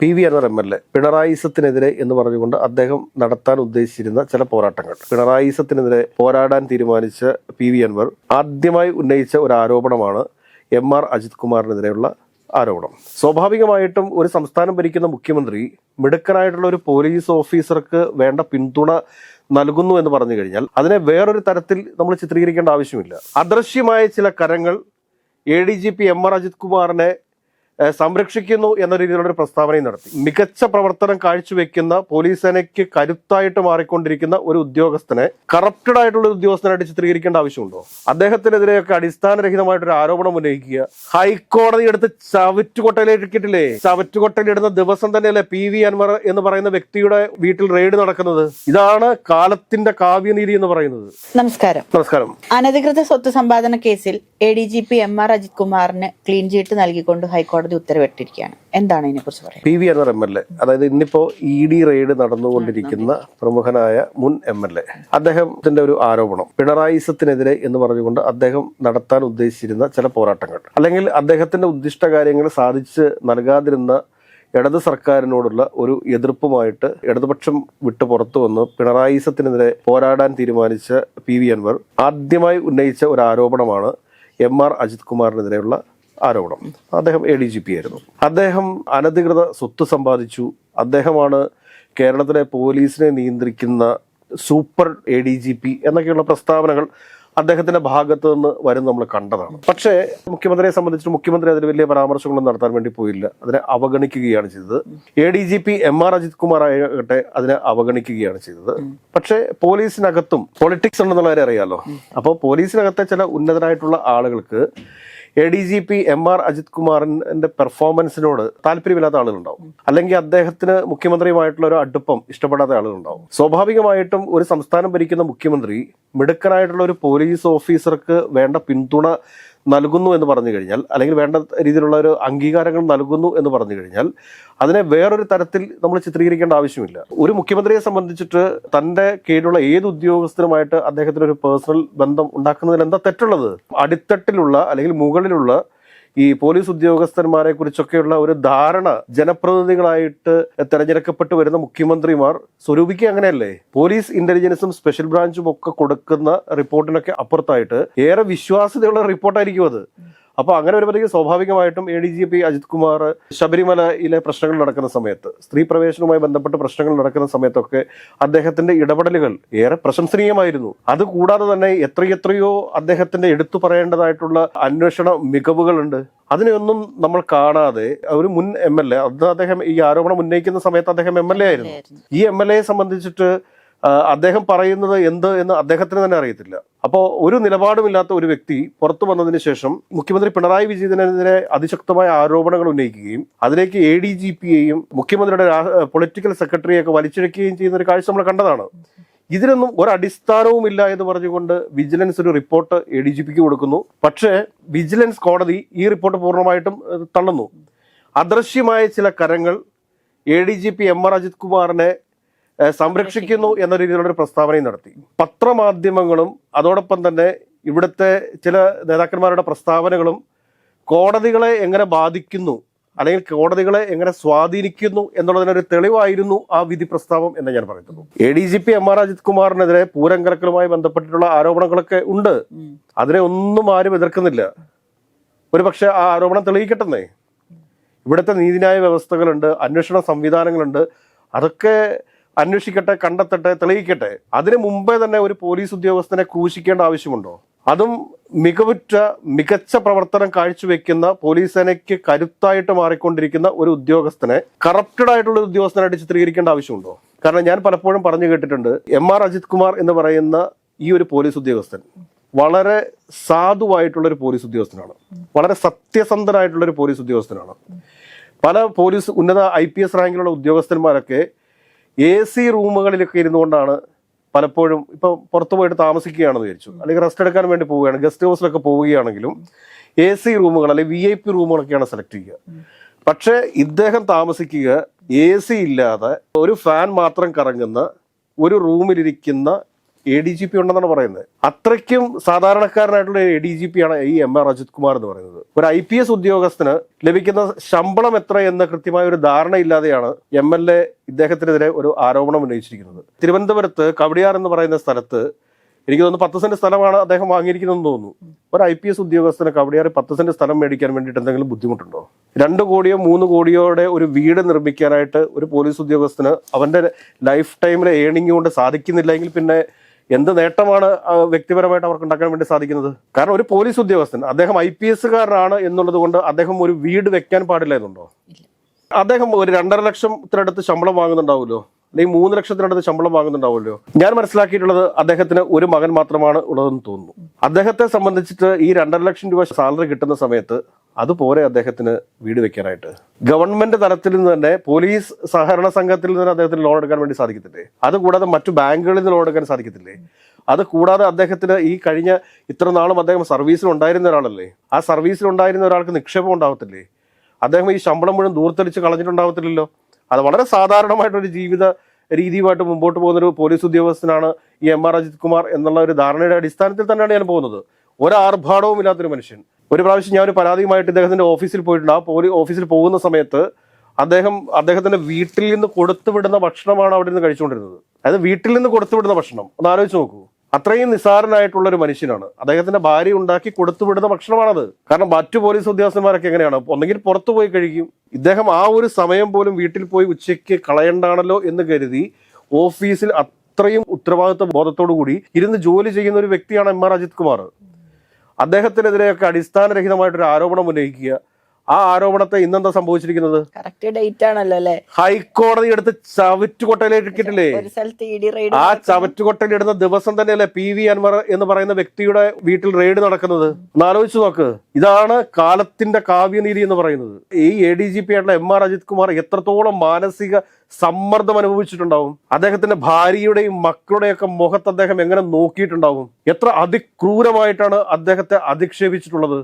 P V Anvar M L A പിണറായിസത്തിനെതിരെ എന്ന് പറഞ്ഞുകൊണ്ട് അദ്ദേഹം നടത്താൻ ഉദ്ദേശിച്ചിരുന്ന ചില പോരാട്ടങ്ങൾ. പിണറായിസത്തിനെതിരെ പോരാടാൻ തീരുമാനിച്ച പി വി അൻവർ ആദ്യമായി ഉന്നയിച്ച ഒരു ആരോപണമാണ് എം ആർ അജിത് കുമാറിനെതിരെയുള്ള ആരോപണം. സ്വാഭാവികമായിട്ടും ഒരു സംസ്ഥാനം ഭരിക്കുന്ന മുഖ്യമന്ത്രി മിടുക്കനായിട്ടുള്ള ഒരു പോലീസ് ഓഫീസർക്ക് വേണ്ട പിന്തുണ നൽകുന്നു എന്ന് പറഞ്ഞു കഴിഞ്ഞാൽ അതിനെ വേറൊരു തരത്തിൽ നമ്മൾ ചിത്രീകരിക്കേണ്ട ആവശ്യമില്ല. അദൃശ്യമായ ചില കരങ്ങൾ A D G P M R Ajith കുമാറിനെ സംരക്ഷിക്കുന്നു എന്ന രീതിയിലുള്ള ഒരു പ്രസ്താവനയും നടത്തി. മികച്ച പ്രവർത്തനം കാഴ്ചവെക്കുന്ന പോലീസ് സേനയ്ക്ക് കരുത്തായിട്ട് മാറിക്കൊണ്ടിരിക്കുന്ന ഒരു ഉദ്യോഗസ്ഥനെ കറപ്റ്റഡ് ആയിട്ടുള്ള ഒരു ഉദ്യോഗസ്ഥനായിട്ട് ചിത്രീകരിക്കേണ്ട ആവശ്യമുണ്ടോ? അദ്ദേഹത്തിനെതിരെയൊക്കെ അടിസ്ഥാനരഹിതമായിട്ടൊരു ആരോപണം ഉന്നയിക്കുക. ഹൈക്കോടതി എടുത്ത് ചവറ്റുകൊട്ടയിലേക്കിട്ടില്ലേ ചവറ്റുകൊട്ടയിലിടുന്ന ദിവസം തന്നെയല്ലേ പി വി അൻവർ എന്ന് പറയുന്ന വ്യക്തിയുടെ വീട്ടിൽ റെയ്ഡ് നടക്കുന്നത്? ഇതാണ് കാലത്തിന്റെ കാവ്യനീതി എന്ന് പറയുന്നത്. നമസ്കാരം. നമസ്കാരം. അനധികൃത സ്വത്ത് സമ്പാദന കേസിൽ A D G P M R Ajith കുമാറിന് ക്ലീൻ ചീട്ട് നൽകിക്കൊണ്ട് ഹൈക്കോടതി ഉത്തരവിട്ടിരിക്കുകയാണ്. എന്താണ് ഇതിനെക്കുറിച്ച് പറയുന്നത് P V Anvar M L A അതായത് ഇന്നിപ്പോ ഇ ഡി റെയ്ഡ് നടന്നുകൊണ്ടിരിക്കുന്ന പ്രമുഖനായ മുൻ എം എൽ എ അദ്ദേഹത്തിന്റെ ഒരു ആരോപണം പിണറായിസത്തിനെതിരെ എന്ന് പറഞ്ഞുകൊണ്ട് അദ്ദേഹം നടത്താൻ ഉദ്ദേശിച്ചിരുന്ന ചില പോരാട്ടങ്ങൾ. അല്ലെങ്കിൽ അദ്ദേഹത്തിന്റെ ഉദ്ദിഷ്ട കാര്യങ്ങൾ സാധിച്ച് നൽകാതിരുന്ന ഇടത് സർക്കാരിനോടുള്ള ഒരു എതിർപ്പുമായിട്ട് ഇടതുപക്ഷം വിട്ടു പുറത്തു വന്ന് പിണറായിസത്തിനെതിരെ പോരാടാൻ തീരുമാനിച്ച പി വി അൻവർ ആദ്യമായി ഉന്നയിച്ച ഒരു ആരോപണമാണ് എം ആർ അജിത് കുമാറിനെതിരെയുള്ള ആരോപണം. അദ്ദേഹം എ ഡി ജി പി ആയിരുന്നു. അദ്ദേഹം അനധികൃത സ്വത്ത് സമ്പാദിച്ചു. അദ്ദേഹമാണ് കേരളത്തിലെ പോലീസിനെ നിയന്ത്രിക്കുന്ന super A D G P എന്നൊക്കെയുള്ള പ്രസ്താവനകൾ അദ്ദേഹത്തിന്റെ ഭാഗത്ത് നിന്ന് വരും നമ്മൾ കണ്ടതാണ്. പക്ഷേ മുഖ്യമന്ത്രിയെ സംബന്ധിച്ച് മുഖ്യമന്ത്രി അതിന് വലിയ പരാമർശങ്ങളൊന്നും നടത്താൻ വേണ്ടി പോയില്ല. അതിനെ അവഗണിക്കുകയാണ് ചെയ്തത്. A D G P M R Ajith Kumar ആകട്ടെ അതിനെ അവഗണിക്കുകയാണ് ചെയ്തത്. പക്ഷേ പോലീസിനകത്തും പൊളിറ്റിക്സ് ഉണ്ടെന്നുള്ള കാര്യം അറിയാലോ. അപ്പോൾ പോലീസിനകത്തെ ചില ഉന്നതരായിട്ടുള്ള ആളുകൾക്ക് A D G P M R Ajith കുമാറിന്റെ പെർഫോമൻസിനോട് താല്പര്യമില്ലാത്ത ആളുകളുണ്ടാവും. അല്ലെങ്കിൽ അദ്ദേഹത്തിന് മുഖ്യമന്ത്രിയുമായിട്ടുള്ള ഒരു അടുപ്പം ഇഷ്ടപ്പെടാത്ത ആളുകളുണ്ടാവും. സ്വാഭാവികമായിട്ടും ഒരു സംസ്ഥാനം ഭരിക്കുന്ന മുഖ്യമന്ത്രി മിടുക്കനായിട്ടുള്ള ഒരു പോലീസ് ഓഫീസർക്ക് വേണ്ട പിന്തുണ നൽകുന്നു എന്ന് പറഞ്ഞു കഴിഞ്ഞാൽ അല്ലെങ്കിൽ വേണ്ട രീതിയിലുള്ള ഒരു അംഗീകാരങ്ങൾ നൽകുന്നു എന്ന് പറഞ്ഞു കഴിഞ്ഞാൽ അതിനെ വേറൊരു തരത്തിൽ നമ്മൾ ചിത്രീകരിക്കേണ്ട ആവശ്യമില്ല. ഒരു മുഖ്യമന്ത്രിയെ സംബന്ധിച്ചിട്ട് തന്റെ കീഴിലുള്ള ഏത് ഉദ്യോഗസ്ഥരുമായിട്ട് അദ്ദേഹത്തിന് ഒരു പേഴ്സണൽ ബന്ധം ഉണ്ടാക്കുന്നതിൽ എന്താ തെറ്റുള്ളത്? അടിത്തട്ടിലുള്ള അല്ലെങ്കിൽ മുകളിലുള്ള ഈ പോലീസ് ഉദ്യോഗസ്ഥന്മാരെ കുറിച്ചൊക്കെയുള്ള ഒരു ധാരണ ജനപ്രതിനിധികളായിട്ട് തെരഞ്ഞെടുക്കപ്പെട്ടു വരുന്ന മുഖ്യമന്ത്രിമാർ സ്വരൂപിക്കുക അങ്ങനെയല്ലേ? പോലീസ് ഇന്റലിജൻസും സ്പെഷ്യൽ ബ്രാഞ്ചും ഒക്കെ കൊടുക്കുന്ന റിപ്പോർട്ടിനൊക്കെ അപ്പുറത്തായിട്ട് ഏറെ വിശ്വാസ്യതയുള്ള റിപ്പോർട്ടായിരിക്കും അത്. അപ്പൊ അങ്ങനെ വരുമ്പോഴത്തേക്ക് സ്വാഭാവികമായിട്ടും A D G P Ajith Kumar ശബരിമലയിലെ പ്രശ്നങ്ങൾ നടക്കുന്ന സമയത്ത് സ്ത്രീ പ്രവേശനവുമായി ബന്ധപ്പെട്ട് പ്രശ്നങ്ങൾ നടക്കുന്ന സമയത്തൊക്കെ അദ്ദേഹത്തിന്റെ ഇടപെടലുകൾ ഏറെ പ്രശംസനീയമായിരുന്നു. അതുകൂടാതെ തന്നെ എത്രയെത്രയോ അദ്ദേഹത്തിന്റെ എടുത്തു പറയേണ്ടതായിട്ടുള്ള അന്വേഷണ മികവുകളുണ്ട്. അതിനെയൊന്നും നമ്മൾ കാണാതെ ഒരു മുൻ എം എൽ എ അത് അദ്ദേഹം ഈ ആരോപണം ഉന്നയിക്കുന്ന സമയത്ത് അദ്ദേഹം എം എൽ എ ആയിരുന്നു. ഈ എം എൽ എയെ സംബന്ധിച്ചിട്ട് അദ്ദേഹം പറയുന്നത് എന്ത് എന്ന് അദ്ദേഹത്തിന് തന്നെ അറിയത്തില്ല. അപ്പോൾ ഒരു നിലപാടുമില്ലാത്ത ഒരു വ്യക്തി പുറത്തു വന്നതിന് ശേഷം മുഖ്യമന്ത്രി പിണറായി വിജയനെതിരെ അതിശക്തമായ ആരോപണങ്ങൾ ഉന്നയിക്കുകയും അതിലേക്ക് എ ഡി ജി പിയെയും മുഖ്യമന്ത്രിയുടെ പൊളിറ്റിക്കൽ സെക്രട്ടറിയൊക്കെ വലിച്ചിഴക്കുകയും ചെയ്യുന്ന ഒരു കാഴ്ച നമ്മൾ കണ്ടതാണ്. ഇതിനൊന്നും ഒരടിസ്ഥാനവും ഇല്ല എന്ന് പറഞ്ഞുകൊണ്ട് വിജിലൻസ് ഒരു റിപ്പോർട്ട് എ ഡി ജി പിക്ക് കൊടുക്കുന്നു. പക്ഷേ വിജിലൻസ് കോടതി ഈ റിപ്പോർട്ട് പൂർണമായിട്ടും തള്ളുന്നു. അദൃശ്യമായ ചില കരങ്ങൾ A D G P M R Ajith കുമാറിനെ സംരക്ഷിക്കുന്നു എന്ന രീതിയിലുള്ള ഒരു പ്രസ്താവനയും നടത്തി. പത്രമാധ്യമങ്ങളും അതോടൊപ്പം തന്നെ ഇവിടുത്തെ ചില നേതാക്കന്മാരുടെ പ്രസ്താവനകളും കോടതികളെ എങ്ങനെ ബാധിക്കുന്നു അല്ലെങ്കിൽ കോടതികളെ എങ്ങനെ സ്വാധീനിക്കുന്നു എന്നുള്ളതിനൊരു തെളിവായിരുന്നു ആ വിധി പ്രസ്താവം എന്ന് ഞാൻ പറയുന്നു A D G P M R Ajith കുമാറിനെതിരെ Pooram കലക്കലുമായി ബന്ധപ്പെട്ടിട്ടുള്ള ആരോപണങ്ങളൊക്കെ ഉണ്ട്. അതിനെ ഒന്നും ആരും എതിർക്കുന്നില്ല. ഒരു പക്ഷെ ആ ആരോപണം തെളിയിക്കട്ടെന്നേ. ഇവിടുത്തെ നീതിന്യായ വ്യവസ്ഥകളുണ്ട് അന്വേഷണ സംവിധാനങ്ങളുണ്ട്. അതൊക്കെ അന്വേഷിക്കട്ടെ കണ്ടെത്തട്ടെ തെളിയിക്കട്ടെ അതിനു മുമ്പേ തന്നെ ഒരു പോലീസ് ഉദ്യോഗസ്ഥനെ ക്രൂശിക്കേണ്ട ആവശ്യമുണ്ടോ? അതും മികവുറ്റ മികച്ച പ്രവർത്തനം കാഴ്ചവെക്കുന്ന പോലീസ് സേനയ്ക്ക് കരുത്തായിട്ട് മാറിക്കൊണ്ടിരിക്കുന്ന ഒരു ഉദ്യോഗസ്ഥനെ കറപ്റ്റഡ് ആയിട്ടുള്ള ഒരു ഉദ്യോഗസ്ഥനായിട്ട് ചിത്രീകരിക്കേണ്ട ആവശ്യമുണ്ടോ? കാരണം ഞാൻ പലപ്പോഴും പറഞ്ഞു കേട്ടിട്ടുണ്ട് എം ആർ അജിത് കുമാർ എന്ന് പറയുന്ന ഈ ഒരു പോലീസ് ഉദ്യോഗസ്ഥൻ വളരെ സാധുവായിട്ടുള്ള ഒരു പോലീസ് ഉദ്യോഗസ്ഥനാണ്. വളരെ സത്യസന്ധനായിട്ടുള്ള ഒരു പോലീസ് ഉദ്യോഗസ്ഥനാണ്. പല പോലീസ് ഉന്നത ഐ പി എസ് റാങ്കിലുള്ള ഉദ്യോഗസ്ഥന്മാരൊക്കെ എ സി റൂമുകളിലൊക്കെ ഇരുന്നുകൊണ്ടാണ് പലപ്പോഴും ഇപ്പൊ പുറത്തു പോയിട്ട് താമസിക്കുകയാണെന്ന് വിചാരിച്ചു. അല്ലെങ്കിൽ റെസ്റ്റ് എടുക്കാൻ വേണ്ടി പോവുകയാണ്. ഗസ്റ്റ് ഹൗസിലൊക്കെ പോവുകയാണെങ്കിലും എ സി റൂമുകൾ അല്ലെങ്കിൽ വി ഐ പി റൂമുകളൊക്കെയാണ് സെലക്ട് ചെയ്യുക. പക്ഷേ ഇദ്ദേഹം താമസിക്കുക എ സി ഇല്ലാതെ ഒരു ഫാൻ മാത്രം കറങ്ങുന്ന ഒരു റൂമിലിരിക്കുന്ന എ ഡി ജി പി ഉണ്ടെന്നാണ് പറയുന്നത്. അത്രയ്ക്കും സാധാരണക്കാരനായിട്ടുള്ള എ ഡി ജി പി ആണ് ഈ എം ആർ അജിത് കുമാർ എന്ന് പറയുന്നത്. ഒരു ഐ പി എസ് ഉദ്യോഗസ്ഥന് ലഭിക്കുന്ന ശമ്പളം എത്ര എന്ന കൃത്യമായ ഒരു ധാരണയില്ലാതെയാണ് എം എൽ എ ഇദ്ദേഹത്തിനെതിരെ ഒരു ആരോപണം ഉന്നയിച്ചിരിക്കുന്നത്. തിരുവനന്തപുരത്ത് കവടിയാർ എന്ന് പറയുന്ന സ്ഥലത്ത് എനിക്ക് തോന്നുന്നു പത്ത് സെന്റ് സ്ഥലമാണ് അദ്ദേഹം വാങ്ങിയിരിക്കുന്നതെന്ന് തോന്നുന്നു. ഒരു ഐ പി എസ് ഉദ്യോഗസ്ഥന് കവടിയാറ് പത്ത് സെന്റ് സ്ഥലം മേടിക്കാൻ വേണ്ടിയിട്ട് എന്തെങ്കിലും ബുദ്ധിമുട്ടുണ്ടോ? രണ്ട് കോടിയോ മൂന്ന് കോടിയോടെ ഒരു വീട് നിർമ്മിക്കാനായിട്ട് ഒരു പോലീസ് ഉദ്യോഗസ്ഥന് അവന്റെ ലൈഫ് ടൈമിലെ ഏണിംഗ് കൊണ്ട് സാധിക്കുന്നില്ലെങ്കിൽ പിന്നെ എന്ത് നേട്ടമാണ് വ്യക്തിപരമായിട്ട് അവർക്ക് ഉണ്ടാക്കാൻ വേണ്ടി സാധിക്കുന്നത്? കാരണം ഒരു പോലീസ് ഉദ്യോഗസ്ഥൻ അദ്ദേഹം ഐ പി എസ്സുകാരനാണ് എന്നുള്ളത് കൊണ്ട് അദ്ദേഹം ഒരു വീട് വെക്കാൻ പാടില്ല എന്നുണ്ടോ? അദ്ദേഹം ഒരു രണ്ടര ലക്ഷത്തിനടുത്ത് ശമ്പളം വാങ്ങുന്നുണ്ടാവുമല്ലോ? അല്ലെങ്കിൽ മൂന്ന് ലക്ഷത്തിനടുത്ത് ശമ്പളം വാങ്ങുന്നുണ്ടാവുമല്ലോ? ഞാൻ മനസ്സിലാക്കിയിട്ടുള്ളത് അദ്ദേഹത്തിന് ഒരു മകൻ മാത്രമാണ് ഉള്ളതെന്ന് തോന്നുന്നു. അദ്ദേഹത്തെ സംബന്ധിച്ചിട്ട് ഈ രണ്ടര ലക്ഷം രൂപ സാലറി കിട്ടുന്ന സമയത്ത് അതുപോലെ അദ്ദേഹത്തിന് വീട് വെക്കാനായിട്ട്. ഗവൺമെന്റ് തലത്തിൽ നിന്ന് തന്നെ പോലീസ് സഹകരണ സംഘത്തിൽ നിന്ന് അദ്ദേഹത്തിന് ലോൺ എടുക്കാൻ വേണ്ടി സാധിക്കത്തില്ലേ? അതുകൂടാതെ മറ്റു ബാങ്കുകളിൽ നിന്ന് ലോൺ എടുക്കാൻ സാധിക്കത്തില്ലേ? അത് കൂടാതെ അദ്ദേഹത്തിന് ഈ കഴിഞ്ഞ ഇത്ര നാളും അദ്ദേഹം സർവീസിൽ ഉണ്ടായിരുന്ന ഒരാളല്ലേ? ആ സർവീസിൽ ഉണ്ടായിരുന്ന ഒരാൾക്ക് നിക്ഷേപം ഉണ്ടാവത്തില്ലേ? അദ്ദേഹം ഈ ശമ്പളം മുഴുവൻ ദൂർത്തടിച്ച് കളഞ്ഞിട്ടുണ്ടാവത്തില്ലല്ലോ? അത് വളരെ സാധാരണമായിട്ടൊരു ജീവിത രീതിയുമായിട്ട് മുമ്പോട്ട് പോകുന്ന ഒരു പോലീസ് ഉദ്യോഗസ്ഥനാണ് ഈ എം ആർ അജിത് കുമാർ എന്നുള്ള ഒരു ധാരണയുടെ അടിസ്ഥാനത്തിൽ തന്നെയാണ് ഞാൻ പോകുന്നത്. ഒരാർഭാടവും ഇല്ലാത്തൊരു മനുഷ്യൻ. ഒരു പ്രാവശ്യം ഞാൻ ഒരു പരാതിയുമായിട്ട് ഇദ്ദേഹത്തിന്റെ ഓഫീസിൽ പോയിട്ടുണ്ട്. ആ പോലീസ് ഓഫീസിൽ പോകുന്ന സമയത്ത് അദ്ദേഹം അദ്ദേഹത്തിന്റെ വീട്ടിൽ നിന്ന് കൊടുത്തുവിടുന്ന ഭക്ഷണമാണ് അവിടെ നിന്ന് കഴിച്ചുകൊണ്ടിരുന്നത്. അതായത് വീട്ടിൽ നിന്ന് കൊടുത്തുവിടുന്ന ഭക്ഷണം. ഒന്ന് ആലോചിച്ച് നോക്കൂ. അത്രയും നിസ്സാരനായിട്ടുള്ള ഒരു മനുഷ്യനാണ്. അദ്ദേഹത്തിന്റെ ഭാര്യ ഉണ്ടാക്കി കൊടുത്തുവിടുന്ന ഭക്ഷണമാണത്. കാരണം മറ്റു പോലീസ് ഉദ്യോഗസ്ഥന്മാരൊക്കെ എങ്ങനെയാണ്? ഒന്നെങ്കിൽ പുറത്തു പോയി കഴിക്കും. ഇദ്ദേഹം ആ ഒരു സമയം പോലും വീട്ടിൽ പോയി ഉച്ചയ്ക്ക് കളയണ്ടാണല്ലോ എന്ന് കരുതി ഓഫീസിൽ അത്രയും ഉത്തരവാദിത്വ ബോധത്തോടു കൂടി ഇരുന്ന് ജോലി ചെയ്യുന്ന ഒരു വ്യക്തിയാണ് എം ആർ അജിത് കുമാർ. അദ്ദേഹത്തിനെതിരെയൊക്കെ അടിസ്ഥാനരഹിതമായിട്ടൊരു ആരോപണം ഉന്നയിക്കുക. ആ ആരോപണത്തെ ഇന്നെന്താ സംഭവിച്ചിരിക്കുന്നത്? കറക്റ്റ് ഡേറ്റ് ആണല്ലോ അല്ലെ? ഹൈക്കോടതി എടുത്ത് ചവറ്റുകൊട്ടയിലിട്ടിട്ടില്ലേ ആ ചവറ്റുകൊട്ടയിൽ ഇടുന്ന ദിവസം തന്നെയല്ലേ പി വി അൻവർ എന്ന് പറയുന്ന വ്യക്തിയുടെ വീട്ടിൽ റെയ്ഡ് നടക്കുന്നത്? ഒന്ന് ആലോചിച്ച് നോക്ക്. ഇതാണ് കാലത്തിന്റെ കാവ്യനീതി എന്ന് പറയുന്നത്. ഈ എ ഡി ജി പി ആയിട്ടുള്ള എം ആർ അജിത് കുമാർ എത്രത്തോളം മാനസിക സമ്മർദ്ദം അനുഭവിച്ചിട്ടുണ്ടാവും? അദ്ദേഹത്തിന്റെ ഭാര്യയുടെയും മക്കളുടെയും ഒക്കെ മുഖത്ത് അദ്ദേഹം എങ്ങനെ നോക്കിയിട്ടുണ്ടാവും? എത്ര അതിക്രൂരമായിട്ടാണ് അദ്ദേഹത്തെ അധിക്ഷേപിച്ചിട്ടുള്ളത്?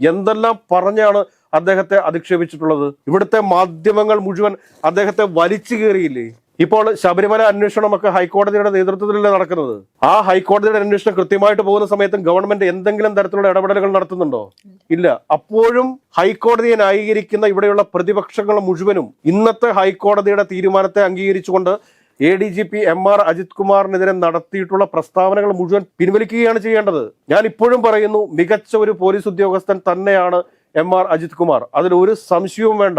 എന്തെല്ലാം പറഞ്ഞാണ് അദ്ദേഹത്തെ അധിക്ഷേപിച്ചിട്ടുള്ളത്? ഇവിടുത്തെ മാധ്യമങ്ങൾ മുഴുവൻ അദ്ദേഹത്തെ വലിച്ചു കയറിയില്ലേ ഇപ്പോൾ ശബരിമല അന്വേഷണമൊക്കെ ഹൈക്കോടതിയുടെ നേതൃത്വത്തിലല്ലേ നടക്കുന്നത്? ആ ഹൈക്കോടതിയുടെ അന്വേഷണം കൃത്യമായിട്ട് പോകുന്ന സമയത്തും ഗവൺമെന്റ് എന്തെങ്കിലും തരത്തിലുള്ള ഇടപെടലുകൾ നടത്തുന്നുണ്ടോ? ഇല്ല. അപ്പോഴും ഹൈക്കോടതിയെ ന്യായീകരിക്കുന്ന ഇവിടെയുള്ള പ്രതിപക്ഷങ്ങൾ മുഴുവനും ഇന്നത്തെ ഹൈക്കോടതിയുടെ തീരുമാനത്തെ അംഗീകരിച്ചുകൊണ്ട് A D G P M R Ajith കുമാറിനെതിരെ നടത്തിയിട്ടുള്ള പ്രസ്താവനകൾ മുഴുവൻ പിൻവലിക്കുകയാണ് ചെയ്യേണ്ടത്. ഞാൻ ഇപ്പോഴും പറയുന്നു മികച്ച ഒരു പോലീസ് ഉദ്യോഗസ്ഥൻ തന്നെയാണ് എം ആർ അജിത് കുമാർ. അതിൽ ഒരു സംശയവും വേണ്ട.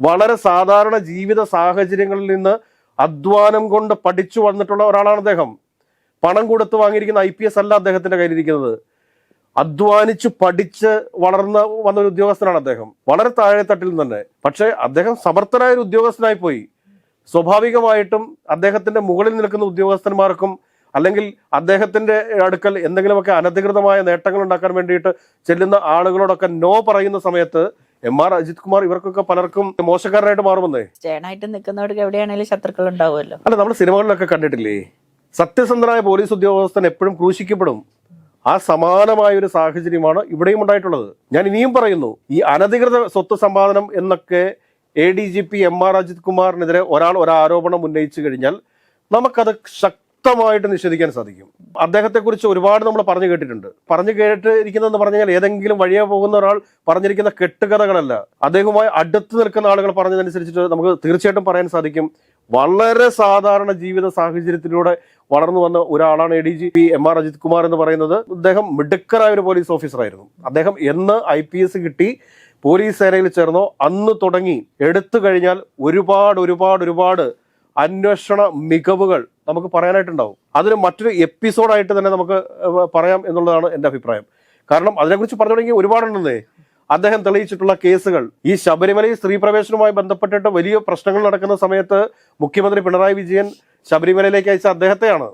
വളരെ സാധാരണ ജീവിത സാഹചര്യങ്ങളിൽ നിന്ന് അധ്വാനം കൊണ്ട് പഠിച്ചു വന്നിട്ടുള്ള ഒരാളാണ് അദ്ദേഹം. പണം കൊടുത്ത് വാങ്ങിയിരിക്കുന്ന ഐ പി എസ് അല്ല അദ്ദേഹത്തിന്റെ കയ്യിലിരിക്കുന്നത്. അധ്വാനിച്ച് പഠിച്ച് വളർന്ന വന്ന ഒരു ഉദ്യോഗസ്ഥനാണ് അദ്ദേഹം. വളരെ താഴെത്തട്ടിൽ തന്നെ. പക്ഷേ അദ്ദേഹം സമർത്ഥനായ ഒരു ഉദ്യോഗസ്ഥനായി പോയി. സ്വാഭാവികമായിട്ടും അദ്ദേഹത്തിന്റെ മുകളിൽ നിൽക്കുന്ന ഉദ്യോഗസ്ഥന്മാർക്കും അല്ലെങ്കിൽ അദ്ദേഹത്തിന്റെ അടുക്കൽ എന്തെങ്കിലുമൊക്കെ അനധികൃതമായ നേട്ടങ്ങൾ ഉണ്ടാക്കാൻ വേണ്ടിയിട്ട് ചെല്ലുന്ന ആളുകളോടൊക്കെ നോ പറയുന്ന സമയത്ത് എം ആർ അജിത് കുമാർ ഇവർക്കൊക്കെ പലർക്കും മോശക്കാരനായിട്ട് മാറുമെന്നേ? സ്റ്റേണായിട്ട് നിൽക്കുന്നവർക്ക് എവിടെയാണെങ്കിലും ശത്രുക്കൾ ഉണ്ടാവുമല്ലോ. അല്ല നമ്മൾ സിനിമകളിലൊക്കെ കണ്ടിട്ടില്ലേ? സത്യസന്ധനായ പോലീസ് ഉദ്യോഗസ്ഥൻ എപ്പോഴും ക്രൂശിക്കപ്പെടും. ആ സമാനമായ ഒരു സാഹചര്യമാണ് ഇവിടെയും ഉണ്ടായിട്ടുള്ളത്. ഞാൻ ഇനിയും പറയുന്നു ഈ അനധികൃത സ്വത്ത് സമ്പാദനം എന്നൊക്കെ A D G P M R Ajith കുമാറിനെതിരെ ഒരാൾ ഒരു ആരോപണം ഉന്നയിച്ചു കഴിഞ്ഞാൽ നമുക്കത് ശക്തമായിട്ട് നിഷേധിക്കാൻ സാധിക്കും. അദ്ദേഹത്തെക്കുറിച്ച് ഒരുപാട് നമ്മൾ പറഞ്ഞു കേട്ടിട്ടുണ്ട്. പറഞ്ഞു കേട്ടിരിക്കുന്നതെന്ന് കഴിഞ്ഞാൽ ഏതെങ്കിലും വഴിയെ പോകുന്ന ഒരാൾ പറഞ്ഞിരിക്കുന്ന കെട്ടുകഥകളല്ല. അദ്ദേഹവുമായി അടുത്ത് നിൽക്കുന്ന ആളുകൾ പറഞ്ഞതനുസരിച്ചിട്ട് നമുക്ക് തീർച്ചയായിട്ടും പറയാൻ സാധിക്കും. വളരെ സാധാരണ ജീവിത സാഹചര്യത്തിലൂടെ വളർന്നു വന്ന ഒരാളാണ് A D G P M R Ajith Kumar എന്ന് പറയുന്നത്. അദ്ദേഹം മിടുക്കരായ ഒരു പോലീസ് ഓഫീസറായിരുന്നു. അദ്ദേഹം എന്ന് ഐ പി എസ് കിട്ടി പോലീസ് സേനയിൽ ചേർന്നോ അന്ന് തുടങ്ങി എടുത്തു കഴിഞ്ഞാൽ ഒരുപാട് ഒരുപാട് ഒരുപാട് അന്വേഷണ മികവുകൾ നമുക്ക് പറയാനായിട്ടുണ്ടാവും. അതിന് മറ്റൊരു എപ്പിസോഡായിട്ട് തന്നെ നമുക്ക് പറയാം എന്നുള്ളതാണ് എന്റെ അഭിപ്രായം. കാരണം അതിനെക്കുറിച്ച് പറഞ്ഞു തുടങ്ങി ഒരുപാടുണ്ടെന്നേ അദ്ദേഹം തെളിയിച്ചിട്ടുള്ള കേസുകൾ. ഈ ശബരിമലയിൽ സ്ത്രീ പ്രവേശനവുമായി ബന്ധപ്പെട്ടിട്ട് വലിയ പ്രശ്നങ്ങൾ നടക്കുന്ന സമയത്ത് മുഖ്യമന്ത്രി പിണറായി വിജയൻ ശബരിമലയിലേക്ക് അയച്ച അദ്ദേഹത്തെയാണ്.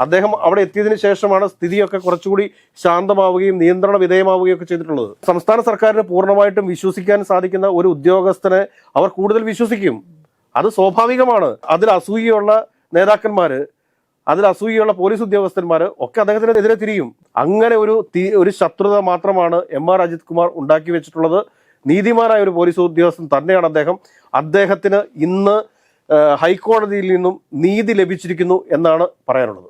അദ്ദേഹം അവിടെ എത്തിയതിനു ശേഷമാണ് സ്ഥിതിയൊക്കെ കുറച്ചുകൂടി ശാന്തമാവുകയും നിയന്ത്രണ വിധേയമാവുകയും ഒക്കെ ചെയ്തിട്ടുള്ളത്. സംസ്ഥാന സർക്കാരിന് പൂർണമായിട്ടും വിശ്വസിക്കാൻ സാധിക്കുന്ന ഒരു ഉദ്യോഗസ്ഥനെ അവർ കൂടുതൽ വിശ്വസിക്കും. അത് സ്വാഭാവികമാണ്. അതിൽ അസൂയുള്ള നേതാക്കന്മാര് അതിൽ അസൂയുള്ള പോലീസ് ഉദ്യോഗസ്ഥന്മാർ ഒക്കെ അദ്ദേഹത്തിനെതിരെ തിരിയും. അങ്ങനെ ഒരു ഒരു ശത്രുത മാത്രമാണ് എം ആർ അജിത് കുമാർ ഉണ്ടാക്കി വെച്ചിട്ടുള്ളത്. നീതിമാനായ ഒരു പോലീസ് ഉദ്യോഗസ്ഥൻ തന്നെയാണ് അദ്ദേഹം. അദ്ദേഹത്തിന് ഇന്ന് ഹൈക്കോടതിയിൽ നിന്നും നീതി ലഭിച്ചിരിക്കുന്നു എന്നാണ് പറയാനുള്ളത്.